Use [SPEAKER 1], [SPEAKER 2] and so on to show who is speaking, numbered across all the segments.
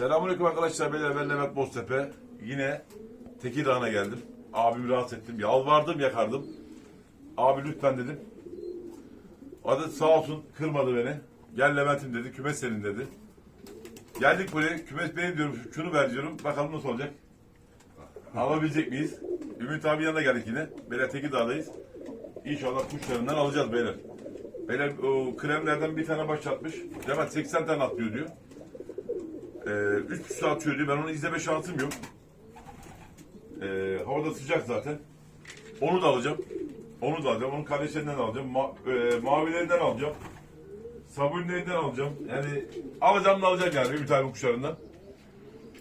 [SPEAKER 1] Selamünaleyküm arkadaşlar. Beyler ben Levent Boztepe. Yine Tekirdağ'a geldim. Abimi rahatsız ettim. Yalvardım yakardım. Abi lütfen dedim. Adı sağ olsun kırmadı beni. Gel Levent'im dedi. Kümes senin dedi. Geldik buraya. Kümes benim diyorum. Şunu ver diyorum. Bakalım nasıl olacak. Alabilecek miyiz? Ümit abi yanına geldik yine. Beyler Tekirdağ'dayız. İnşallah kuşlarından alacağız beyler. Beyler o kremlerden bir tane başlatmış. Levent 80 tane atlıyor diyor. Ee, üç buçuk saat sürüyor. Ben onu izleme şansım yok. Ee, havada sıcak zaten. Onu da alacağım. Onu da alacağım. Onun kardeşlerinden alacağım. Ma e, mavilerinden alacağım. Sabunlerinden alacağım. Yani alacağım da alacağım yani Ümit abi kuşlarından.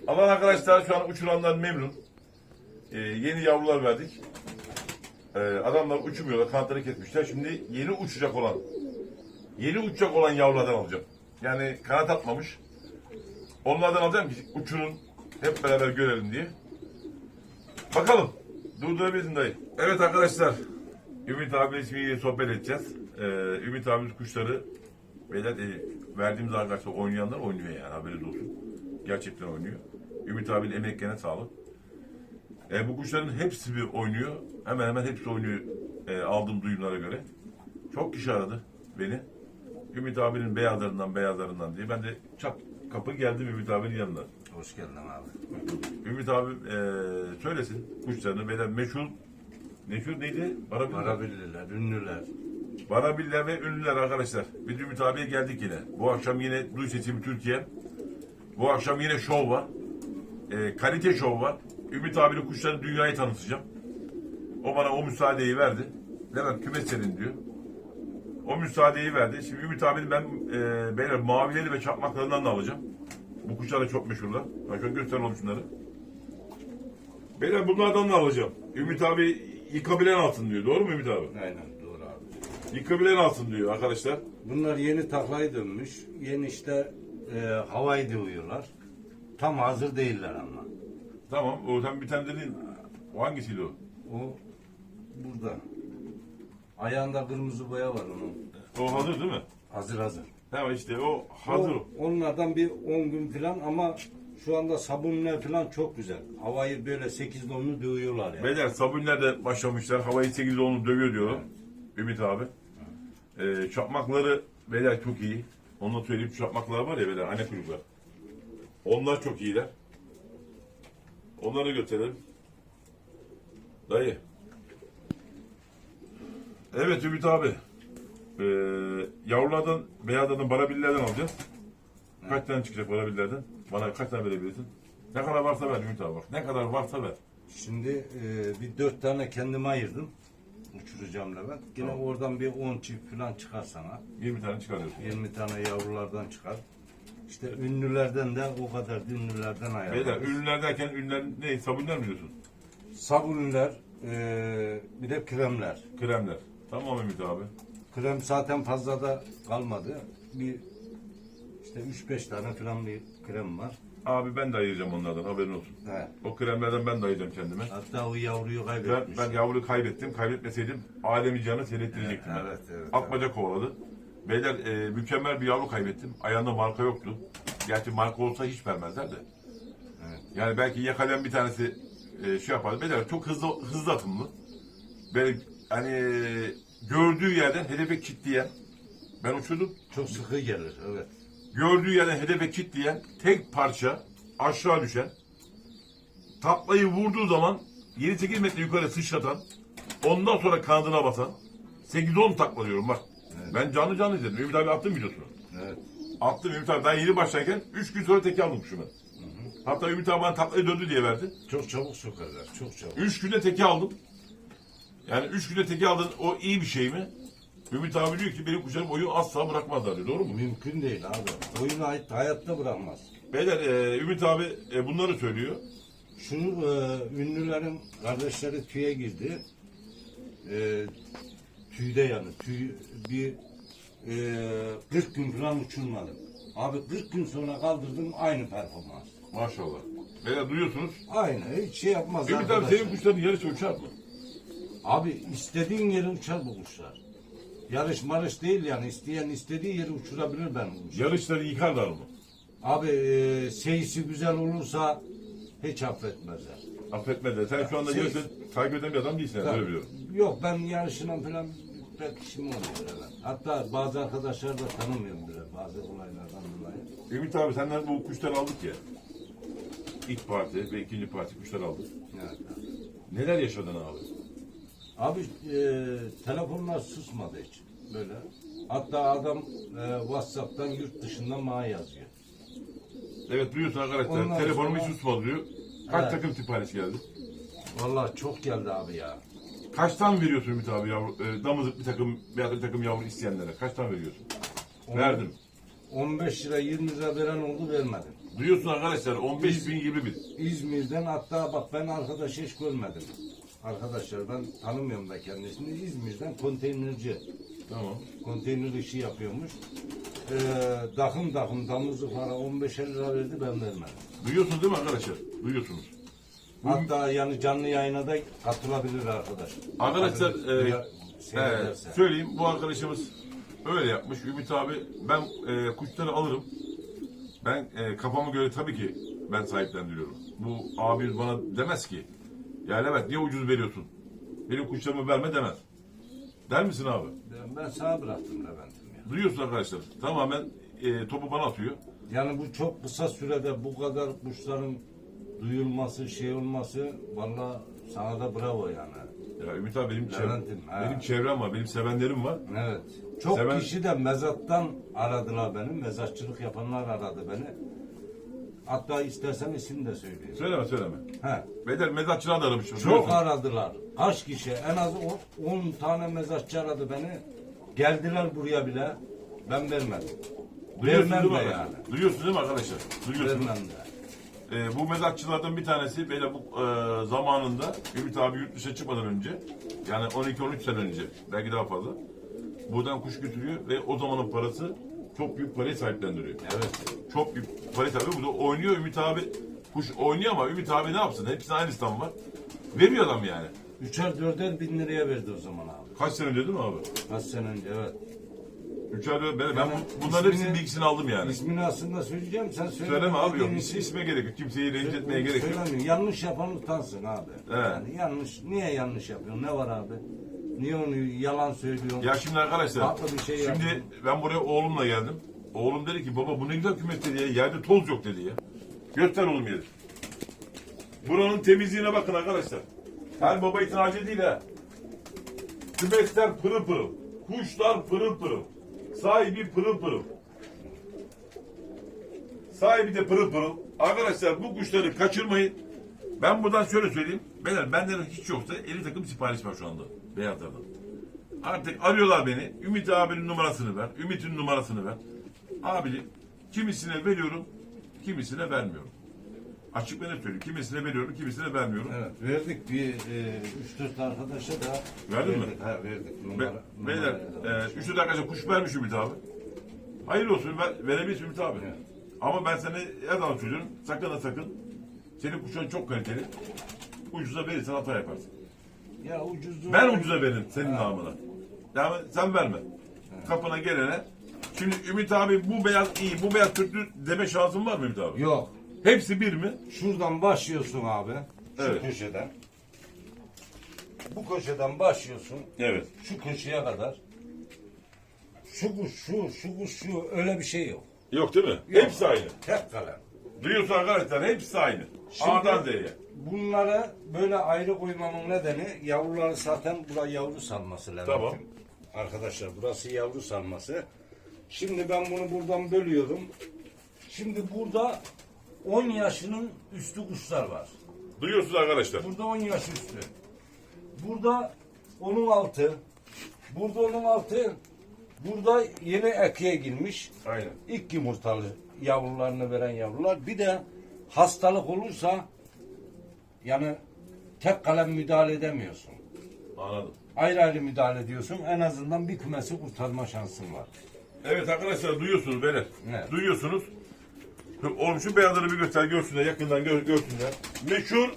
[SPEAKER 1] Alan arkadaşlar şu an uçuranlar memnun. Ee, yeni yavrular verdik. Ee, adamlar uçmuyorlar. Kanatları kesmişler. Şimdi yeni uçacak olan yeni uçacak olan yavrulardan alacağım. Yani kanat atmamış. Onlardan alacağım ki uçurun hep beraber görelim diye. Bakalım. Durdurabilirsin dayı. Evet arkadaşlar. Ümit abiyle şimdi sohbet edeceğiz. Ee, Ümit abimiz kuşları beyler e, verdiğimiz arkadaşlar oynayanlar oynuyor yani haberiniz olsun. Gerçekten oynuyor. Ümit abinin emeklerine sağlık. E, bu kuşların hepsi bir oynuyor. Hemen hemen hepsi oynuyor e, aldığım duyumlara göre. Çok kişi aradı beni. Ümit abinin beyazlarından beyazlarından diye. Ben de çap kapı geldim Ümit abinin yanına.
[SPEAKER 2] Hoş geldin abi.
[SPEAKER 1] Ümit abi e, söylesin kuşlarını. Böyle meşhur meşhur neydi? Barabiller.
[SPEAKER 2] Marabililer, ünlüler.
[SPEAKER 1] Barabiller ve ünlüler arkadaşlar. Biz Ümit abiye geldik yine. Bu akşam yine Duy Seçimi Türkiye. Bu akşam yine şov var. E, kalite şov var. Ümit abinin kuşlarını dünyaya tanıtacağım. O bana o müsaadeyi verdi. Levent kümes senin diyor. O müsaadeyi verdi. Şimdi Ümit abinin ben e, beyler mavileri ve çakmaklarından da alacağım. Bu kuşlar da çok meşhurlar. Ben şöyle gösterelim şunları. Beyler bunlardan da alacağım. Ümit abi yıkabilen altın diyor. Doğru mu Ümit abi?
[SPEAKER 2] Aynen doğru abi.
[SPEAKER 1] Yıkabilen altın diyor arkadaşlar.
[SPEAKER 2] Bunlar yeni taklayı dönmüş. Yeni işte e, havayı dövüyorlar. Tam hazır değiller ama.
[SPEAKER 1] Tamam. O sen bir tane dedin. O hangisiydi o?
[SPEAKER 2] O burada. Ayağında kırmızı boya var onun.
[SPEAKER 1] O hazır değil mi?
[SPEAKER 2] Hazır hazır.
[SPEAKER 1] Tamam işte o hazır.
[SPEAKER 2] O, onlardan bir 10 gün falan ama şu anda sabunlar falan çok güzel. Havayı böyle 8 donlu dövüyorlar ya.
[SPEAKER 1] Beyler sabunler de başlamışlar. Havayı 8 onu dövüyor diyor. Ümit abi. Ee, çakmakları beyler çok iyi. Onu da söyleyeyim. Çakmaklar var ya beyler anne kuyruklar. Onlar çok iyiler. Onları götürelim. Dayı. Evet Ümit abi. Ee, yavrulardan, beyazlardan, barabillerden alacağız. Kaç tane çıkacak barabillerden? Bana kaç tane verebilirsin? Ne kadar varsa ver Ümit abi bak. Ne kadar varsa ver.
[SPEAKER 2] Şimdi e, bir dört tane kendime ayırdım. Uçuracağım Levent. Yine
[SPEAKER 1] Tamam.
[SPEAKER 2] oradan bir 10 çift falan çıkar sana.
[SPEAKER 1] 20 tane çıkarıyorsun.
[SPEAKER 2] 20 tane yavrulardan çıkar. İşte ünlülerden de o kadar ünlülerden.
[SPEAKER 1] Beyler ürünler derken ünlüler ne? Sabunlar mı diyorsun?
[SPEAKER 2] Sabunlar, e, bir de kremler.
[SPEAKER 1] Kremler. Tamam Ümit abi.
[SPEAKER 2] Krem zaten fazla da kalmadı. Bir işte 3-5 tane falan bir krem var.
[SPEAKER 1] Abi ben de ayıracağım onlardan haberin olsun.
[SPEAKER 2] He.
[SPEAKER 1] O kremlerden ben de ayıracağım kendime.
[SPEAKER 2] Hatta o yavruyu
[SPEAKER 1] Ben,
[SPEAKER 2] kaybetmiş.
[SPEAKER 1] ben yavruyu kaybettim. Kaybetmeseydim alemi canı seyrettirecektim ben.
[SPEAKER 2] Evet, evet,
[SPEAKER 1] Atmaca kovaladı. Beyler e, mükemmel bir yavru kaybettim. Ayağında marka yoktu. Gerçi marka olsa hiç vermezler de.
[SPEAKER 2] Evet.
[SPEAKER 1] Yani belki yakalayan bir tanesi e, şey yapardı. Beyler çok hızlı hızlı atımlı. Böyle hani gördüğü yerden hedefe kitleyen. Ben uçurdum.
[SPEAKER 2] Çok sıkı gelir, evet.
[SPEAKER 1] gördüğü yerden hedefe kitleyen tek parça aşağı düşen taklayı vurduğu zaman 7-8 metre yukarı sıçratan ondan sonra kanadına basan 8-10 takla diyorum bak. Ben canlı canlı izledim. Ümit abi attım videosunu.
[SPEAKER 2] Evet.
[SPEAKER 1] Attım Ümit abi. Ben yeni başlarken 3 gün sonra teki aldım şunu. Hatta Ümit abi bana taklayı döndü diye verdi.
[SPEAKER 2] Çok çabuk sokarlar, çok çabuk.
[SPEAKER 1] 3 günde teki aldım. Yani 3 günde teki aldın o iyi bir şey mi? Ümit abi diyor ki benim kuşlarım oyunu asla bırakmazlar diyor. Doğru mu?
[SPEAKER 2] Mümkün değil abi. Oyunu hay- hayatta bırakmaz.
[SPEAKER 1] Beyler e, Ümit abi e, bunları söylüyor.
[SPEAKER 2] Şu e, ünlülerin kardeşleri tüye girdi. E, tüyde yani. Tüy bir e, 40 gün falan uçurmadım. Abi 40 gün sonra kaldırdım aynı performans.
[SPEAKER 1] Maşallah. Beyler duyuyorsunuz.
[SPEAKER 2] Aynı hiç şey yapmaz
[SPEAKER 1] Ümit abi
[SPEAKER 2] arkadaşlar.
[SPEAKER 1] senin kuşların yarısı uçar mı?
[SPEAKER 2] Abi istediğin yere uçar bu kuşlar. Yarış marış değil yani isteyen istediği yeri uçurabilir ben bu kuşu.
[SPEAKER 1] Yarışları yıkarlar mı?
[SPEAKER 2] Abi e, seyisi güzel olursa hiç affetmezler.
[SPEAKER 1] Affetme de. Sen şu anda
[SPEAKER 2] Şey-
[SPEAKER 1] gelirsen takip eden bir adam değilsin. Yani, öyle biliyorum.
[SPEAKER 2] Yok ben yarışına falan pek işim olmuyor. Evet. Hatta bazı arkadaşlar da tanımıyorum bile bazı olaylardan dolayı.
[SPEAKER 1] Ümit abi senden bu kuşları aldık ya. İlk parti ve ikinci parti kuşlar aldık.
[SPEAKER 2] Evet.
[SPEAKER 1] Neler yaşadın abi?
[SPEAKER 2] Abi e, telefonlar susmadı hiç böyle. Hatta adam e, WhatsApp'tan yurt dışından bana yazıyor.
[SPEAKER 1] Evet duyuyorsun arkadaşlar.
[SPEAKER 2] Ondan
[SPEAKER 1] Telefonum
[SPEAKER 2] sonra-
[SPEAKER 1] hiç susmadı diyor. Kaç
[SPEAKER 2] Evet.
[SPEAKER 1] takım sipariş geldi?
[SPEAKER 2] Vallahi çok geldi abi ya.
[SPEAKER 1] Kaçtan veriyorsun Ümit abi yavru, e, damızlık bir takım veya da bir takım yavru isteyenlere? Kaçtan veriyorsun?
[SPEAKER 2] On-
[SPEAKER 1] Verdim.
[SPEAKER 2] 15 lira 20 lira veren oldu vermedim.
[SPEAKER 1] Duyuyorsun arkadaşlar 15 bin 20 bin.
[SPEAKER 2] İzmir'den hatta bak ben arkadaş hiç görmedim. Arkadaşlar ben tanımıyorum da kendisini. İzmir'den konteynerci.
[SPEAKER 1] Tamam.
[SPEAKER 2] Konteyner işi yapıyormuş. Ee, dakım dakım damızı para 15 lira verdi ben vermedim.
[SPEAKER 1] Duyuyorsunuz değil mi arkadaşlar? Duyuyorsunuz.
[SPEAKER 2] Hatta yani canlı yayına da katılabilir arkadaş.
[SPEAKER 1] Arkadaşlar e, e,
[SPEAKER 2] seyrederse.
[SPEAKER 1] söyleyeyim bu arkadaşımız öyle yapmış. Ümit abi ben e, kuşları alırım. Ben e, kafama göre tabii ki ben sahiplendiriyorum. Bu abi bana demez ki ya Levent niye ucuz veriyorsun? Benim kuşlarımı verme demez. Der misin abi?
[SPEAKER 2] Ben, ben sana bıraktım Levent'im ya.
[SPEAKER 1] Duyuyorsun arkadaşlar. Tamamen e, topu bana atıyor.
[SPEAKER 2] Yani bu çok kısa sürede bu kadar kuşların duyulması, şey olması valla sana da bravo yani.
[SPEAKER 1] Ya Ümit abi benim, çevrem,
[SPEAKER 2] Levent'im, ha.
[SPEAKER 1] benim çevrem var, benim sevenlerim var.
[SPEAKER 2] Evet. Çok
[SPEAKER 1] Seven-
[SPEAKER 2] kişi de mezattan aradılar beni. Mezatçılık yapanlar aradı beni. Hatta istersen isim de söyleyeyim.
[SPEAKER 1] Söyleme söyleme.
[SPEAKER 2] He.
[SPEAKER 1] Beder mezatçılar da aramışım.
[SPEAKER 2] Çok aradılar. Kaç kişi? En az 10 tane mezatçı aradı beni. Geldiler buraya bile. Ben vermedim.
[SPEAKER 1] Duyuyorsun
[SPEAKER 2] Vermem
[SPEAKER 1] değil
[SPEAKER 2] de yani.
[SPEAKER 1] arkadaşlar? Duyuyorsun değil mi arkadaşlar? Duyuyorsunuz.
[SPEAKER 2] Vermem de.
[SPEAKER 1] Ee, bu mezatçılardan bir tanesi böyle bu e, zamanında Ümit abi yurt dışına çıkmadan önce yani 12-13 sene önce belki daha fazla buradan kuş götürüyor ve o zamanın parası çok büyük parayı sahiplendiriyor.
[SPEAKER 2] Evet.
[SPEAKER 1] Çok büyük parayı tabii burada oynuyor Ümit abi kuş oynuyor ama Ümit abi ne yapsın? Hepsine aynı stand var. Veriyor adam yani.
[SPEAKER 2] Üçer dörder bin liraya verdi o zaman abi.
[SPEAKER 1] Kaç sene önce değil mi abi?
[SPEAKER 2] Kaç sene önce evet.
[SPEAKER 1] Üçer dört, ben, ben
[SPEAKER 2] Yani
[SPEAKER 1] bu- bunların
[SPEAKER 2] ismini-
[SPEAKER 1] hepsinin bilgisini aldım yani.
[SPEAKER 2] İsmini aslında söyleyeceğim sen söyle.
[SPEAKER 1] Söyleme abi yok.
[SPEAKER 2] Dediğin
[SPEAKER 1] isme gerek yok. Kimseyi rencide etmeye gerek yok.
[SPEAKER 2] Söylemiyorum. Yanlış yapan utansın abi. Yani yanlış. Niye yanlış yapıyorsun? Ne var abi? Niye onu yalan söylüyorsun?
[SPEAKER 1] Ya şimdi arkadaşlar,
[SPEAKER 2] bir şey
[SPEAKER 1] şimdi
[SPEAKER 2] yaptım.
[SPEAKER 1] ben buraya oğlumla geldim. Oğlum dedi ki baba bu ne güzel kümes dedi ya. Yerde toz yok dedi ya. Göster oğlum yeri. Buranın temizliğine bakın arkadaşlar. Her baba itirazı değil ha. Kümesler pırıl pırıl. Kuşlar pırıl pırıl. Sahibi pırıl pırıl. Sahibi de pırıl pırıl. Arkadaşlar bu kuşları kaçırmayın. Ben buradan şöyle söyleyeyim. Beyler benden hiç yoksa 50 takım sipariş var şu anda. Beyazlardan. Artık arıyorlar beni. Ümit abinin numarasını ver. Ümit'in numarasını ver. Abi kimisine veriyorum, kimisine vermiyorum. Açık ve net söyleyeyim. Kimisine veriyorum, kimisine vermiyorum.
[SPEAKER 2] Evet verdik bir e, üç dört arkadaşa da
[SPEAKER 1] Verdin mi?
[SPEAKER 2] verdik, Ha verdik.
[SPEAKER 1] Be-
[SPEAKER 2] Numara,
[SPEAKER 1] beyler,
[SPEAKER 2] numarayı da-
[SPEAKER 1] e, üç dört arkadaşa kuş vermiş Ümit abi. Hayırlı olsun, ver, verebilirsin Ümit abi.
[SPEAKER 2] Evet.
[SPEAKER 1] Ama ben sana her zaman söylüyorum, sakın ha sakın. Senin kuşların çok kaliteli. Ucuza verirsen hata yaparsın.
[SPEAKER 2] Ya ucuzluğu.
[SPEAKER 1] Ben ucuza veririm senin namına. Yani sen verme. Kapına gelene. Şimdi Ümit abi bu beyaz iyi, bu beyaz kötü deme şansın var mı Ümit abi?
[SPEAKER 2] Yok.
[SPEAKER 1] Hepsi bir mi?
[SPEAKER 2] Şuradan başlıyorsun abi. Şu
[SPEAKER 1] Evet.
[SPEAKER 2] köşeden. Bu köşeden başlıyorsun.
[SPEAKER 1] Evet.
[SPEAKER 2] Şu köşeye kadar. Şu kuş şu, şu kuş şu öyle bir şey yok.
[SPEAKER 1] Yok değil mi?
[SPEAKER 2] Yok.
[SPEAKER 1] Hepsi aynı.
[SPEAKER 2] Tek kalem.
[SPEAKER 1] Duyuyorsun arkadaşlar hepsi aynı.
[SPEAKER 2] Şimdi-
[SPEAKER 1] A'dan Z'ye.
[SPEAKER 2] Bunları böyle ayrı koymamın nedeni yavruları zaten bura yavru salması Levent'im.
[SPEAKER 1] Tamam.
[SPEAKER 2] Arkadaşlar burası yavru salması. Şimdi ben bunu buradan bölüyorum. Şimdi burada 10 yaşının üstü kuşlar var.
[SPEAKER 1] Duyuyorsunuz arkadaşlar.
[SPEAKER 2] Burada 10 yaş üstü. Burada onun altı. Burada onun altı. Burada yeni ekiye girmiş.
[SPEAKER 1] Aynen.
[SPEAKER 2] İlk yumurtalı yavrularını veren yavrular. Bir de hastalık olursa yani tek kalem müdahale edemiyorsun.
[SPEAKER 1] Anladım.
[SPEAKER 2] Ayrı ayrı müdahale ediyorsun. En azından bir kümesi kurtarma şansın var.
[SPEAKER 1] Evet arkadaşlar duyuyorsunuz beyler.
[SPEAKER 2] Evet.
[SPEAKER 1] Duyuyorsunuz. Oğlum şu beyazları bir göster görsünler yakından gör, görsünler. Meşhur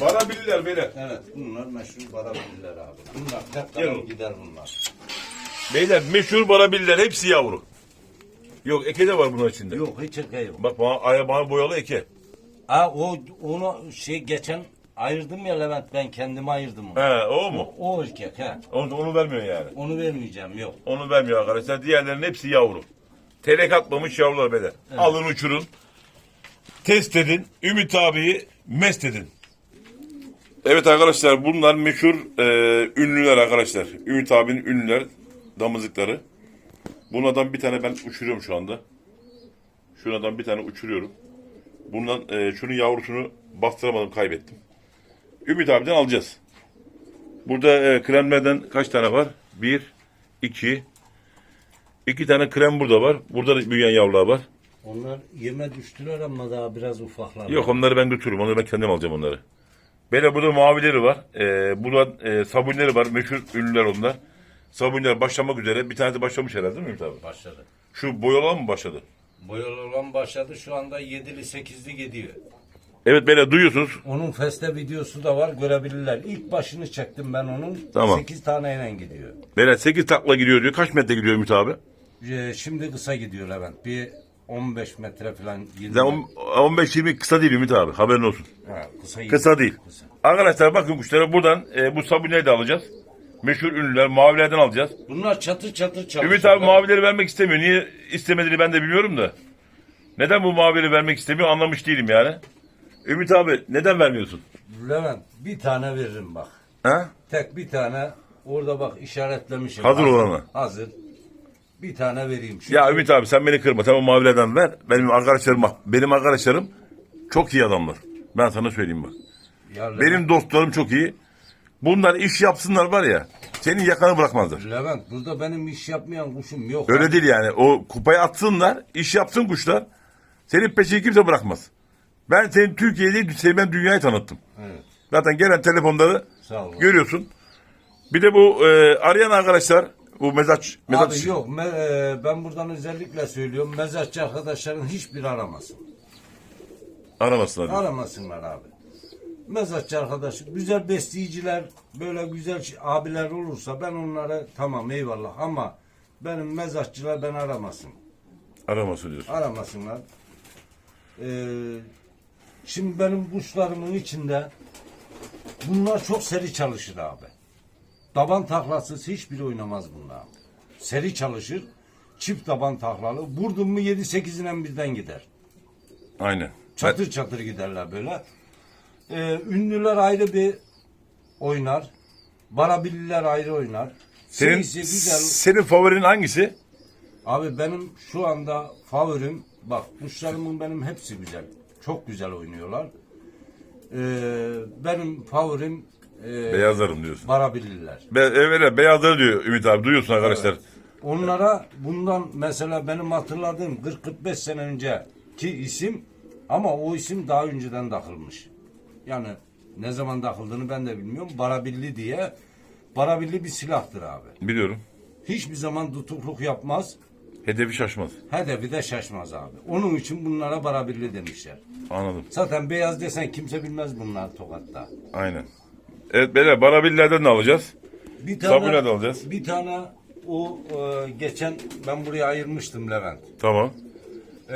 [SPEAKER 1] Barabililer beyler.
[SPEAKER 2] Evet bunlar meşhur barabilirler abi. Bunlar tek
[SPEAKER 1] Gel
[SPEAKER 2] kalem
[SPEAKER 1] oğlum.
[SPEAKER 2] gider bunlar.
[SPEAKER 1] Beyler meşhur Barabililer hepsi yavru. Yok eke de var bunun içinde.
[SPEAKER 2] Yok hiç erkeği yok.
[SPEAKER 1] Bak bana, aya bana boyalı eke.
[SPEAKER 2] Ha o onu şey geçen ayırdım ya Levent ben kendime ayırdım onu.
[SPEAKER 1] He o mu?
[SPEAKER 2] O, erkek ha.
[SPEAKER 1] Onu, onu vermiyor yani.
[SPEAKER 2] Onu vermeyeceğim yok.
[SPEAKER 1] Onu vermiyor arkadaşlar. Diğerlerinin hepsi yavru. Telek atmamış yavrular beyler. Alın uçurun. Test edin. Ümit abiyi mest edin. Evet arkadaşlar bunlar meşhur e, ünlüler arkadaşlar. Ümit abinin ünlüler damızlıkları. Bunlardan bir tane ben uçuruyorum şu anda. Şuradan bir tane uçuruyorum. Bundan e, şunun yavrusunu bastıramadım kaybettim. Ümit abiden alacağız. Burada e, kremlerden kaç tane var? Bir, iki, iki tane krem burada var. Burada da büyüyen yavrular var.
[SPEAKER 2] Onlar yeme düştüler ama daha biraz ufaklar.
[SPEAKER 1] Yok onları ben götürürüm. Onları ben kendim alacağım onları. Böyle burada mavileri var. Ee, burada e, sabunları var. Meşhur ünlüler onlar. Sabunlar başlamak üzere. Bir tanesi başlamış herhalde değil mi Ümit abi?
[SPEAKER 2] başladı.
[SPEAKER 1] Şu boyalan mı başladı?
[SPEAKER 2] Boyalı olan başladı şu anda 7'li 8'li gidiyor.
[SPEAKER 1] Evet böyle duyuyorsunuz.
[SPEAKER 2] Onun feste videosu da var görebilirler. İlk başını çektim ben onun.
[SPEAKER 1] Tamam.
[SPEAKER 2] 8 taneyle gidiyor.
[SPEAKER 1] Böyle 8 takla gidiyor diyor. Kaç metre gidiyor Ümit abi?
[SPEAKER 2] Ee, şimdi kısa gidiyor Levent. Bir 15 metre falan. 20
[SPEAKER 1] Zaten on- 15-20 kısa değil Ümit abi. Haberin olsun.
[SPEAKER 2] Ha, kısa,
[SPEAKER 1] Kısa değil.
[SPEAKER 2] Kısa.
[SPEAKER 1] Arkadaşlar bakın kuşlara buradan e, bu sabunayı da alacağız. Meşhur ünlüler mavilerden alacağız.
[SPEAKER 2] Bunlar çatır çatır çalışıyor.
[SPEAKER 1] Ümit abi mavileri vermek istemiyor. Niye istemediğini ben de bilmiyorum da. Neden bu mavileri vermek istemiyor anlamış değilim yani. Ümit abi neden vermiyorsun?
[SPEAKER 2] Levent bir tane veririm bak.
[SPEAKER 1] Ha?
[SPEAKER 2] Tek bir tane orada bak işaretlemişim.
[SPEAKER 1] Hazır olanı.
[SPEAKER 2] Hazır. Bir tane vereyim. Şu
[SPEAKER 1] Ya Ümit abi sen beni kırma. Tamam mavilerden ver. Benim arkadaşlarım bak. Benim arkadaşlarım çok iyi adamlar. Ben sana söyleyeyim bak.
[SPEAKER 2] Ya Levent,
[SPEAKER 1] Benim dostlarım çok iyi. Bunlar iş yapsınlar var ya. Senin yakanı bırakmazlar.
[SPEAKER 2] Levent burada benim iş yapmayan kuşum yok.
[SPEAKER 1] Öyle değil yani. O kupayı atsınlar. iş yapsın kuşlar. Senin peşini kimse bırakmaz. Ben senin Türkiye'yi değil, ben dünyayı tanıttım.
[SPEAKER 2] Evet.
[SPEAKER 1] Zaten gelen telefonları
[SPEAKER 2] Sağ ol.
[SPEAKER 1] görüyorsun. Bir de bu e, arayan arkadaşlar bu mezaç mezaç
[SPEAKER 2] Abi yok me- e, ben buradan özellikle söylüyorum mezatçı arkadaşların hiçbiri aramasın.
[SPEAKER 1] aramasınlar. diyor.
[SPEAKER 2] Aramasınlar abi. Mezatçı arkadaş güzel besleyiciler böyle güzel ş- abiler olursa ben onlara tamam eyvallah ama benim mezatçılar ben aramasın.
[SPEAKER 1] Aramasın diyorsun.
[SPEAKER 2] Aramasınlar. Ee, şimdi benim kuşlarımın içinde bunlar çok seri çalışır abi. Taban taklasız hiçbiri oynamaz bunlar. Seri çalışır. Çift taban taklalı. Vurdun mu 7-8'inen birden gider.
[SPEAKER 1] Aynen.
[SPEAKER 2] Çatır çatır giderler böyle. Ee, ünlüler ayrı bir oynar. Barabililer ayrı oynar.
[SPEAKER 1] Senin,
[SPEAKER 2] güzel.
[SPEAKER 1] senin favorin hangisi?
[SPEAKER 2] Abi benim şu anda favorim bak kuşlarımın benim hepsi güzel. Çok güzel oynuyorlar. Ee, benim favorim e,
[SPEAKER 1] Beyazlarım diyorsun.
[SPEAKER 2] Barabililer.
[SPEAKER 1] Be, evet, beyazları diyor Ümit abi. Duyuyorsun arkadaşlar.
[SPEAKER 2] Onlara bundan mesela benim hatırladığım 40-45 sene önceki isim ama o isim daha önceden takılmış. Yani ne zaman takıldığını ben de bilmiyorum. Barabilli diye. Barabilli bir silahtır abi.
[SPEAKER 1] Biliyorum.
[SPEAKER 2] Hiçbir zaman tutukluk yapmaz.
[SPEAKER 1] Hedefi şaşmaz.
[SPEAKER 2] Hedefi de şaşmaz abi. Onun için bunlara barabilli demişler.
[SPEAKER 1] Anladım.
[SPEAKER 2] Zaten beyaz desen kimse bilmez bunlar Tokat'ta.
[SPEAKER 1] Aynen. Evet beyler barabillerden de alacağız.
[SPEAKER 2] Bir
[SPEAKER 1] Sabunla da alacağız.
[SPEAKER 2] Bir tane o e, geçen ben buraya ayırmıştım Levent.
[SPEAKER 1] Tamam.
[SPEAKER 2] Ee,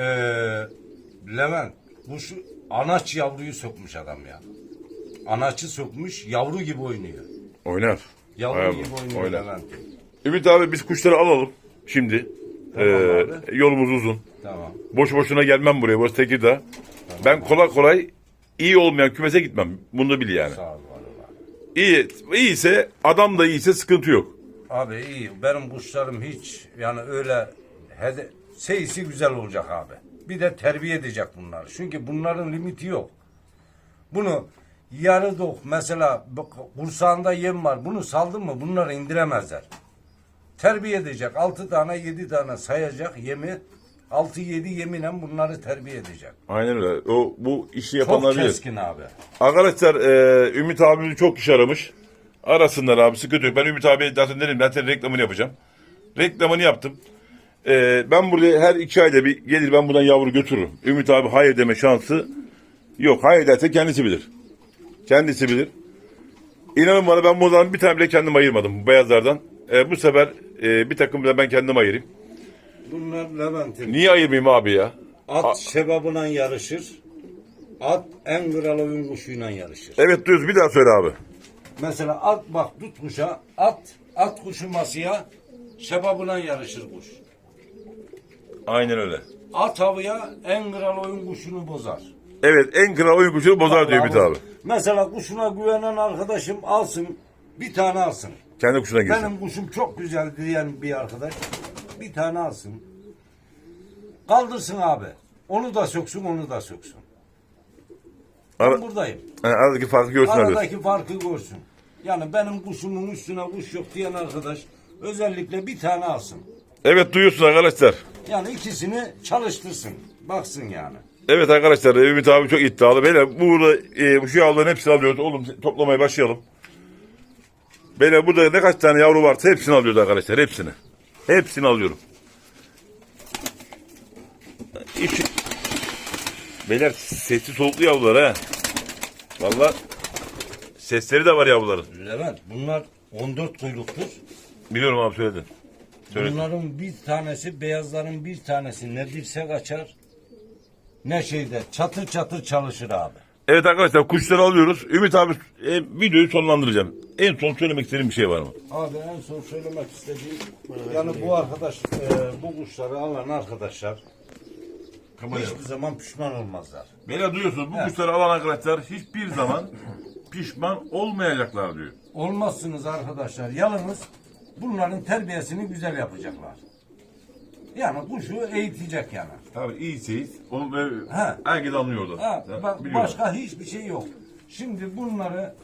[SPEAKER 2] Levent bu şu anaç yavruyu sokmuş adam ya. Anaçı sokmuş yavru gibi oynuyor.
[SPEAKER 1] Oynar.
[SPEAKER 2] Yavru
[SPEAKER 1] Aynen,
[SPEAKER 2] gibi oynuyor
[SPEAKER 1] oynar.
[SPEAKER 2] Levent.
[SPEAKER 1] Ümit abi biz kuşları alalım şimdi.
[SPEAKER 2] Tamam
[SPEAKER 1] Ee,
[SPEAKER 2] abi.
[SPEAKER 1] yolumuz uzun.
[SPEAKER 2] Tamam.
[SPEAKER 1] Boş boşuna gelmem buraya. Burası Tekirdağ. Ben kolay kolay iyi olmayan kümese gitmem. Bunu da bil yani.
[SPEAKER 2] Sağ ol.
[SPEAKER 1] İyi, iyiyse adam da iyiyse sıkıntı yok.
[SPEAKER 2] Abi iyi. Benim kuşlarım hiç yani öyle hede, seyisi güzel olacak abi. Bir de terbiye edecek bunlar. Çünkü bunların limiti yok. Bunu yarı dok mesela bak, kursağında yem var. Bunu saldın mı bunları indiremezler. Terbiye edecek. Altı tane yedi tane sayacak yemi. Altı yedi yeminen bunları terbiye edecek.
[SPEAKER 1] Aynen öyle. O bu işi
[SPEAKER 2] Çok
[SPEAKER 1] yapanlar bilir.
[SPEAKER 2] keskin abi.
[SPEAKER 1] Arkadaşlar e, Ümit abimizi çok kişi aramış. Arasınlar abi sıkıntı yok. Ben Ümit abi zaten dedim zaten reklamını yapacağım. Reklamını yaptım. E, ben burada her iki ayda bir gelir ben buradan yavru götürürüm. Ümit abi hayır deme şansı yok. Hayır derse kendisi bilir. Kendisi bilir. İnanın bana ben buradan bir tane bile kendim ayırmadım bu beyazlardan. E, bu sefer e, bir takım da ben kendim ayırayım.
[SPEAKER 2] Bunlar Levent'in.
[SPEAKER 1] Niye ayırmayayım abi ya?
[SPEAKER 2] At şebabına yarışır. At en kral oyun kuşuyla yarışır.
[SPEAKER 1] Evet düz bir daha söyle abi.
[SPEAKER 2] Mesela at bak tut kuşa. At at kuşu masaya şebabına yarışır kuş.
[SPEAKER 1] Aynen öyle.
[SPEAKER 2] At havaya en kral oyun kuşunu bozar.
[SPEAKER 1] Evet en kral oyun kuşunu bozar diyor Ümit abi.
[SPEAKER 2] Mesela kuşuna güvenen arkadaşım alsın. Bir tane alsın.
[SPEAKER 1] Kendi kuşuna girsin.
[SPEAKER 2] Benim kuşum çok güzel diyen bir arkadaş bir tane alsın. Kaldırsın abi. Onu da söksün, onu da söksün. Ben
[SPEAKER 1] Ara,
[SPEAKER 2] buradayım.
[SPEAKER 1] yani aradaki farkı görsün abi.
[SPEAKER 2] Aradaki farkı görsün. Yani benim kuşumun üstüne kuş yok diyen arkadaş özellikle bir tane alsın.
[SPEAKER 1] Evet duyuyorsun arkadaşlar.
[SPEAKER 2] Yani ikisini çalıştırsın. Baksın yani.
[SPEAKER 1] Evet arkadaşlar Ümit abi çok iddialı. Beyler burada e, bu şu yavruların hepsini alıyoruz. Oğlum toplamaya başlayalım. Beyler burada ne kaç tane yavru varsa hepsini alıyoruz arkadaşlar. Hepsini. Hepsini alıyorum. İki... Beyler sesi soluklu yavrular ha. Valla sesleri de var yavruların.
[SPEAKER 2] Levent bunlar 14 kuyruktur.
[SPEAKER 1] Biliyorum abi söyledin. Söyledin.
[SPEAKER 2] Bunların bir tanesi beyazların bir tanesi ne dirsek açar ne şeyde çatır çatır çalışır abi.
[SPEAKER 1] Evet arkadaşlar kuşları alıyoruz. Ümit abi e, videoyu sonlandıracağım. En son söylemek istediğim bir şey var mı?
[SPEAKER 2] Abi en son söylemek istediğim yani bu arkadaş e, bu kuşları alan arkadaşlar hiçbir zaman pişman olmazlar.
[SPEAKER 1] Beyler duyuyorsunuz bu
[SPEAKER 2] Evet.
[SPEAKER 1] kuşları alan arkadaşlar hiçbir zaman pişman olmayacaklar diyor.
[SPEAKER 2] Olmazsınız arkadaşlar. Yalnız bunların terbiyesini güzel yapacaklar. Yani kuşu eğitecek yani.
[SPEAKER 1] Tabii iyisiniz. Onu böyle
[SPEAKER 2] Ha.
[SPEAKER 1] herkes anlıyor orada.
[SPEAKER 2] Ha, bak, başka hiçbir şey yok. Şimdi bunları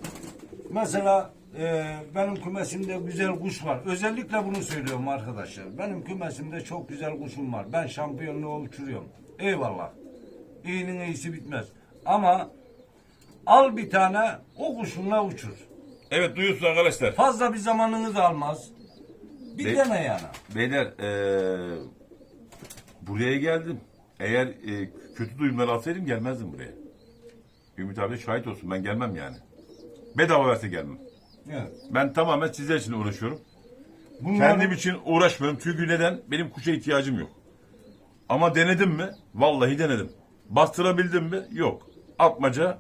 [SPEAKER 2] mesela e, benim kümesimde güzel kuş var. Özellikle bunu söylüyorum arkadaşlar. Benim kümesimde çok güzel kuşum var. Ben şampiyonluğu uçuruyorum. Eyvallah. İyinin iyisi bitmez. Ama al bir tane o kuşunla uçur.
[SPEAKER 1] Evet duyuyorsunuz arkadaşlar.
[SPEAKER 2] Fazla bir zamanınız almaz. Bir
[SPEAKER 1] Be-
[SPEAKER 2] dene yani.
[SPEAKER 1] Beyler eee, buraya geldim. Eğer e, kötü duyumlar alsaydım gelmezdim buraya. Ümit abi şahit olsun ben gelmem yani. Bedava verse gelmem.
[SPEAKER 2] Evet.
[SPEAKER 1] Ben tamamen sizler için uğraşıyorum.
[SPEAKER 2] Bunların-
[SPEAKER 1] Kendim için uğraşmıyorum. Çünkü neden? Benim kuşa ihtiyacım yok. Ama denedim mi? Vallahi denedim. Bastırabildim mi? Yok. Atmaca.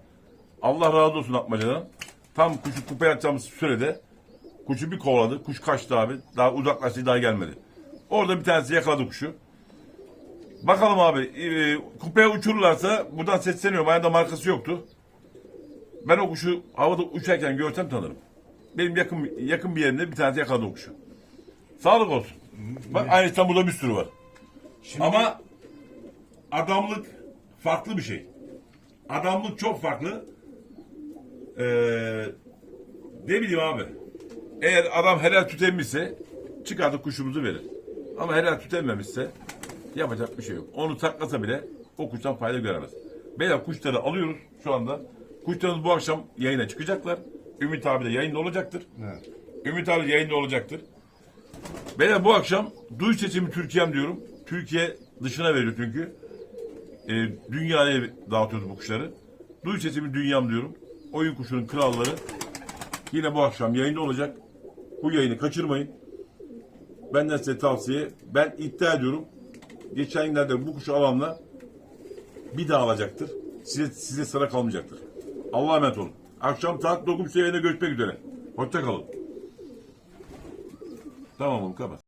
[SPEAKER 1] Allah razı olsun atmacadan. Tam kuşu kupaya atacağımız sürede kuşu bir kovaladı. Kuş kaçtı abi. Daha uzaklaştı daha gelmedi. Orada bir tanesi yakaladı kuşu. Bakalım abi. E, kupaya uçururlarsa buradan sesleniyorum. Ayağında markası yoktu. Ben o kuşu havada uçarken görsem tanırım. Benim yakın yakın bir yerimde bir tanesi yakaladı o kuşu. Sağlık olsun. Bak aynı İstanbul'da bir sürü var.
[SPEAKER 2] Şimdi-
[SPEAKER 1] Ama adamlık farklı bir şey. Adamlık çok farklı. Ee, ne bileyim abi. Eğer adam helal tüt emmişse çıkartıp kuşumuzu verir. Ama helal tüt emmemişse yapacak bir şey yok. Onu saklasa bile o kuştan fayda göremez. Beyler kuşları alıyoruz şu anda. Kuşlarımız bu akşam yayına çıkacaklar. Ümit abi de yayında olacaktır.
[SPEAKER 2] Evet.
[SPEAKER 1] Ümit abi yayında olacaktır. Beyler bu akşam duy seçimi Türkiye'm diyorum. Türkiye dışına veriyor çünkü. Ee, dünyaya dağıtıyoruz bu kuşları. Duy sesimi dünyam diyorum. Oyun kuşunun kralları yine bu akşam yayında olacak. Bu yayını kaçırmayın. Benden size tavsiye. Ben iddia ediyorum. Geçen günlerde bu kuşu alanla bir daha alacaktır. Size, size sıra kalmayacaktır. Allah'a emanet olun. Akşam saat 9.30 yayına görüşmek üzere. Hoşça kalın. Tamam oğlum kapat.